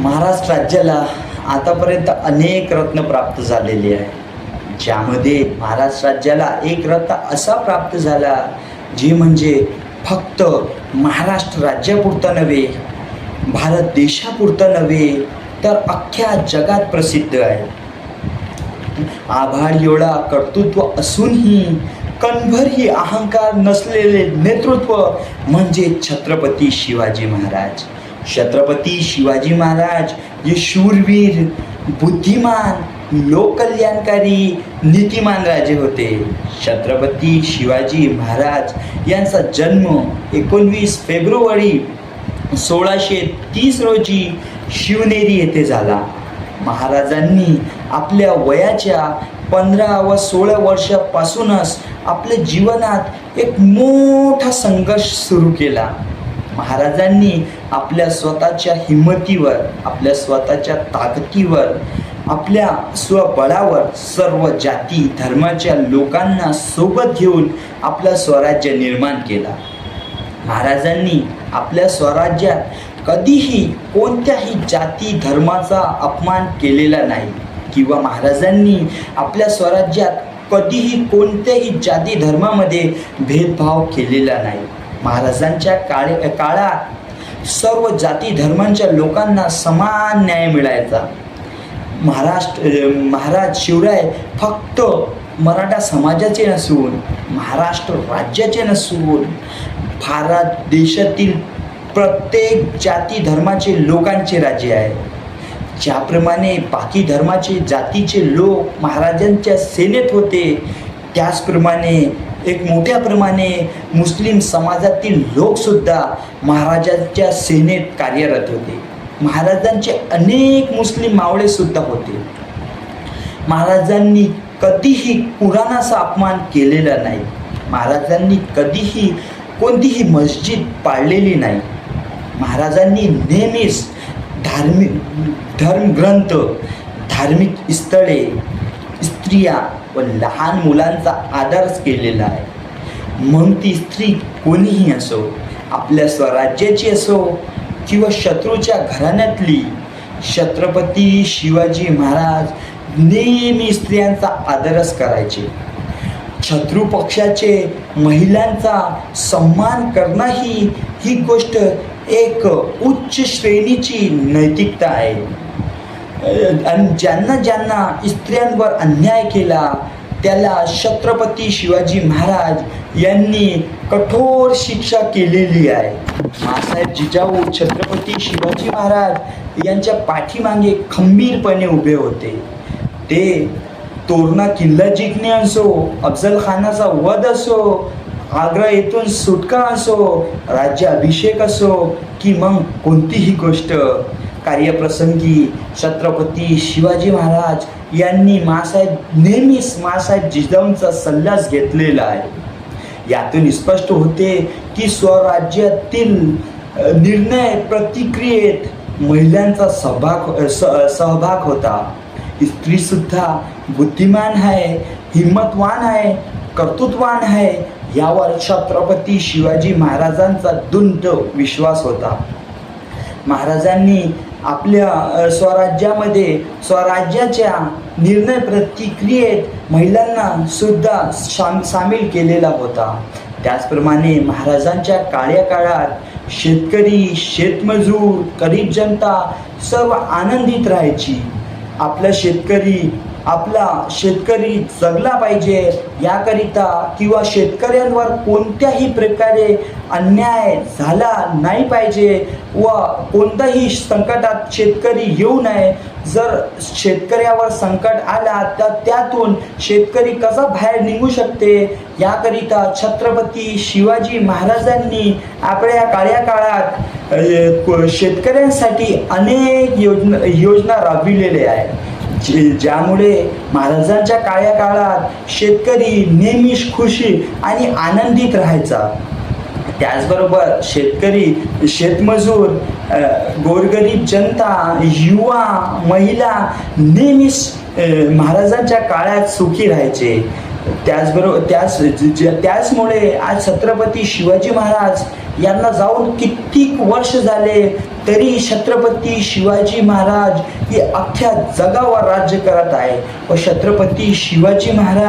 महाराष्ट्र राज्याला आतापर्यंत अनेक रत्न प्राप्त झालेली आहे. ज्यामध्ये महाराष्ट्र राज्याला एक रत्न असा प्राप्त झाला जे म्हणजे फक्त महाराष्ट्र राज्यापुरता नव्हे भारत देशापुरता नव्हे तर अख्ख्या जगात प्रसिद्ध आहे. आभार एवढा कर्तृत्व असूनही कणभरही अहंकार नसलेले नेतृत्व म्हणजे छत्रपती शिवाजी महाराज. छत्रपती शिवाजी महाराज हे शूरवीर बुद्धिमान लोककल्याणकारी नीतिमान राजे होते. छत्रपती शिवाजी महाराज यांचा जन्म एकोणवीस फेब्रुवारी सोळाशे तीस रोजी शिवनेरी येथे झाला. महाराजांनी आपल्या वयाच्या पंधरा व सोळा वर्षापासूनच आपल्या जीवनात एक मोठा संघर्ष सुरू केला. महाराजांनी आपल्या स्वतःच्या हिंमतीवर आपल्या स्वतःच्या ताकदीवर आपल्या स्वबळावर सर्व जाती धर्माच्या लोकांना सोबत घेऊन आपलं स्वराज्य निर्माण केला. महाराजांनी आपल्या स्वराज्यात कधीही कोणत्याही जाती धर्माचा अपमान केलेला नाही. किंवा महाराजांनी आपल्या स्वराज्यात कधीही कोणत्याही जाती धर्मामध्ये भेदभाव केलेला नाही. महाराजांच्या काळे काळात सर्व जाती धर्मांच्या लोकांना समान न्याय मिळायचा. महाराष्ट्र महाराज शिवराय फक्त मराठा समाजाचे नसून महाराष्ट्र राज्याचे नसून भारत देशातील प्रत्येक जाती धर्माचे लोकांचे राज्य आहे. ज्याप्रमाणे बाकी धर्माचे जातीचे लोक महाराजांच्या सेनेत होते त्याचप्रमाणे एक मोठ्या प्रमाणे मुस्लिम समाजातील लोकसुद्धा महाराजांच्या सेनेत कार्यरत होते. महाराजांचे अनेक मुस्लिम मावळेसुद्धा होते. महाराजांनी कधीही कुराणाचा अपमान केलेला नाही. महाराजांनी कधीही कोणतीही मस्जिद पाळलेली नाही. महाराजांनी नेहमीच धार्मिक धर्मग्रंथ धार्मिक स्थळे स्त्रिया व लहान मुलांचा आदरच केलेला आहे. मग ती स्त्री कोणीही असो आपल्या स्वराज्याची असो किंवा शत्रूच्या घराण्यातली छत्रपती शिवाजी महाराज नेहमी स्त्रियांचा आदरच करायचे. शत्रू पक्षाचे महिलांचा सन्मान करणं ही ही गोष्ट एक उच्च श्रेणीची नैतिकता आहे. ज्यांना ज्यांना स्त्रियांवर अन्याय केला त्याला छत्रपती शिवाजी महाराज यांनी कठोर शिक्षा केलेली आहे. मासाहेब जिजाऊ छत्रपती शिवाजी महाराज यांच्या पाठीमागे खंबीरपणे उभे होते. ते तोरणा किल्ला जिंकणे असो अफजल खानाचा वध असो आग्रा येथून सुटका असो राज्याभिषेक असो की मग कोणतीही गोष्ट. कार्यप्रसंगी छत्रपती शिवाजी महाराज यांनी मासाहेब नेहमीच मासाहेब जिजाऊंचा सल्लाच घेतलेला आहे. यातून स्पष्ट होते की स्वराज्यातील निर्णय प्रतिक्रियेत महिलांचा सहभाग स सहभाग होता. स्त्रीसुद्धा बुद्धिमान आहे हिंमतवान आहे कर्तृत्वान आहे यावर छत्रपती शिवाजी महाराजांचा दुंट विश्वास होता. महाराजांनी आपल्या स्वराज्यामध्ये स्वराज्याच्या निर्णय प्रतिक्रियेत महिलांना सुद्धा शाम सामील केलेला होता. त्याचप्रमाणे महाराजांच्या काळ्या काळात शेतकरी शेतमजूर गरीब जनता सर्व आनंदित राहायची. आपला शेतकरी आपला शेतकरी जगला पाहिजे याकरिता किंवा शेतकऱ्यांवर कोणत्याही प्रकारे अन्याय झाला नाही पाहिजे व कोणत्याही संकटात शेतकरी येऊ नये. जर शेतकऱ्यावर संकट आला तर त्यातून शेतकरी कसा बाहेर निघू शकते? याकरिता छत्रपती शिवाजी महाराजांनी आपल्या काळ्या काळात शेतकऱ्यांसाठी अनेक योजना योजना राबविलेल्या आहेत. ज्यामुळे महाराजांच्या काळ्या काळात शेतकरी नेहमीच खुशी आणि आनंदित राहायचा. त्याचबरोबर शेतकरी शेतमजूर गोरगरीब जनता युवा महिला नेहमीच महाराजांच्या काळात सुखी राहायचे. त्याचबरोबर त्याच त्याचमुळे आज छत्रपती शिवाजी महाराज यांना जाऊन कित्येक वर्ष झाले तरी छत्रपती शिवाजी महाराज हे अख्ख्या जगावर राज्य करत आहे. व छत्रपती शिवाजी महाराज